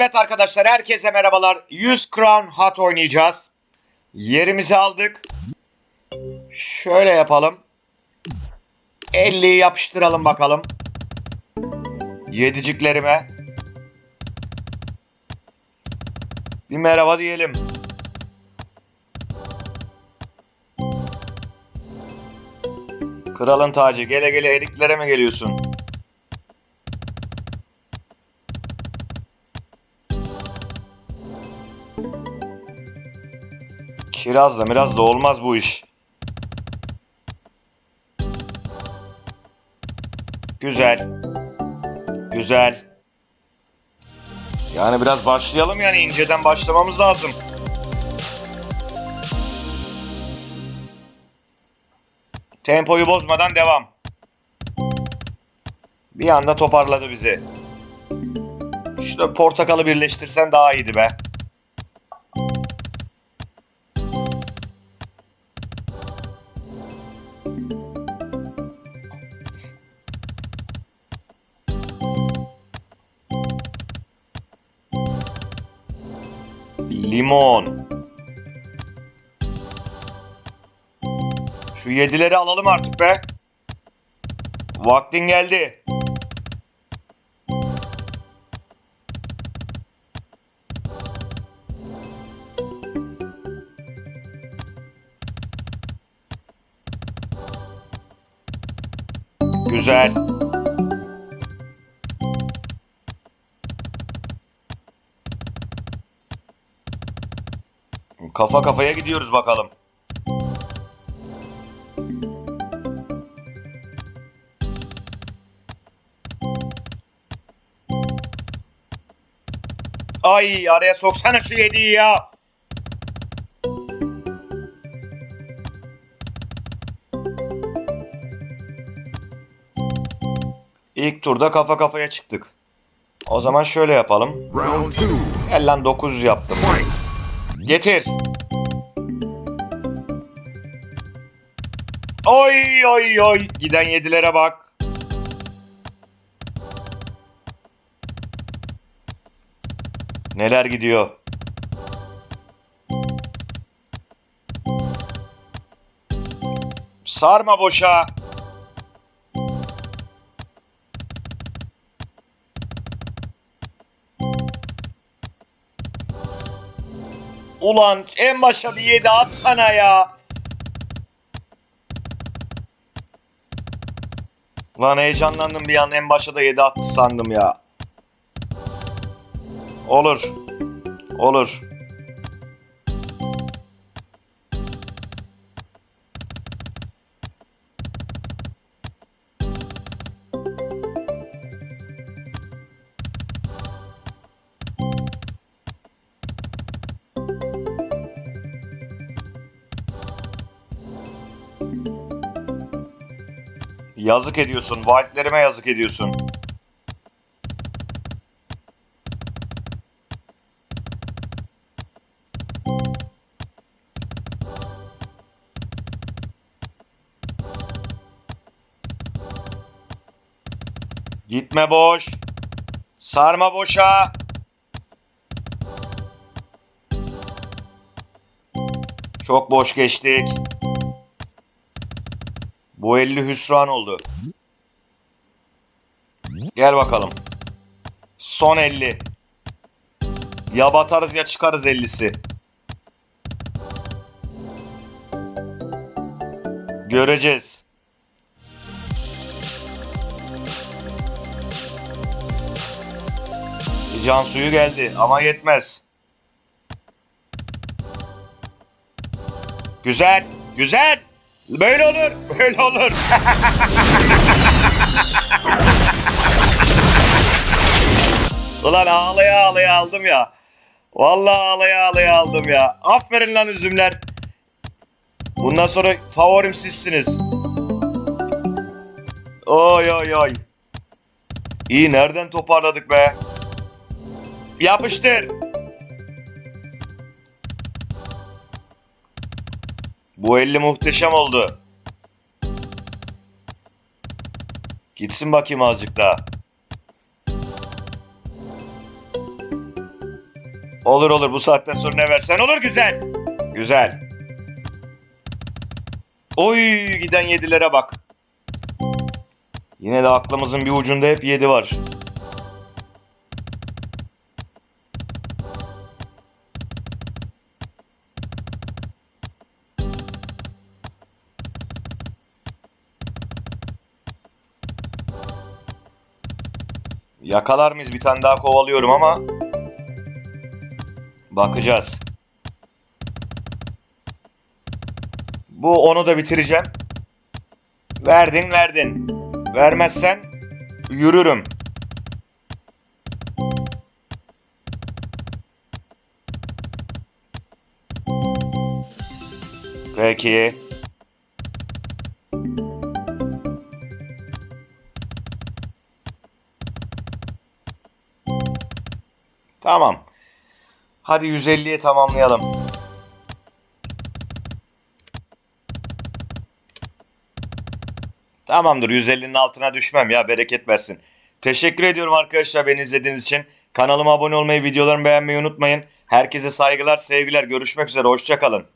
Evet arkadaşlar herkese merhabalar. 100 Crown Hot oynayacağız. Yerimizi aldık. Şöyle yapalım. 50'yi yapıştıralım bakalım. Yediciklerime. Bir merhaba diyelim. Kralın tacı gele gele eriklere mi geliyorsun? Kirazla miraz da olmaz bu iş. Güzel. Güzel. Yani biraz başlayalım yani inceden başlamamız lazım. Tempoyu bozmadan devam. Bir anda toparladı bizi. Şurada portakalı birleştirsen daha iyiydi be. Limon. Şu yedileri alalım artık be. Vaktin geldi. Güzel. Kafa kafaya gidiyoruz bakalım. Ay araya soksana şu yediği ya. İlk turda kafa kafaya çıktık. O zaman şöyle yapalım. Round two. Gel lan 900 yaptım. Getir. Oy oy oy. Giden yedilere bak. Neler gidiyor? Sarma boşa. Ulan en başa bir yedi atsana ya. Lan heyecanlandım bir an en başa da yedi attı sandım ya. Olur. Olur. Yazık ediyorsun. Validlerime yazık ediyorsun. Gitme boş. Sarma boşa. Çok boş geçtik. Bu 50 hüsran oldu. Gel bakalım. Son 50. Ya batarız ya çıkarız 50'si. Göreceğiz. Can suyu geldi ama yetmez. Güzel, güzel. Böyle olur, böyle olur. Ulan ağlaya ağlaya aldım ya. Vallahi ağlaya ağlaya aldım ya. Aferin lan üzümler. Bundan sonra favorim sizsiniz. Oy oy oy. İyi nereden toparladık be? Yapıştır. Bu 50 muhteşem oldu. Gitsin bakayım azıcık daha. Olur olur bu saatten sonra ne versen olur güzel. Güzel. Oy giden yedilere bak. Yine de aklımızın bir ucunda hep yedi var. Yakalar mıyız? Bir tane daha kovalıyorum ama bakacağız. Bu onu da bitireceğim. Verdin verdin. Vermezsen yürürüm. Peki. Tamam. Hadi 150'ye tamamlayalım. Tamamdır 150'nin altına düşmem ya bereket versin. Teşekkür ediyorum arkadaşlar beni izlediğiniz için. Kanalıma abone olmayı, videolarımı beğenmeyi unutmayın. Herkese saygılar, sevgiler. Görüşmek üzere. Hoşçakalın.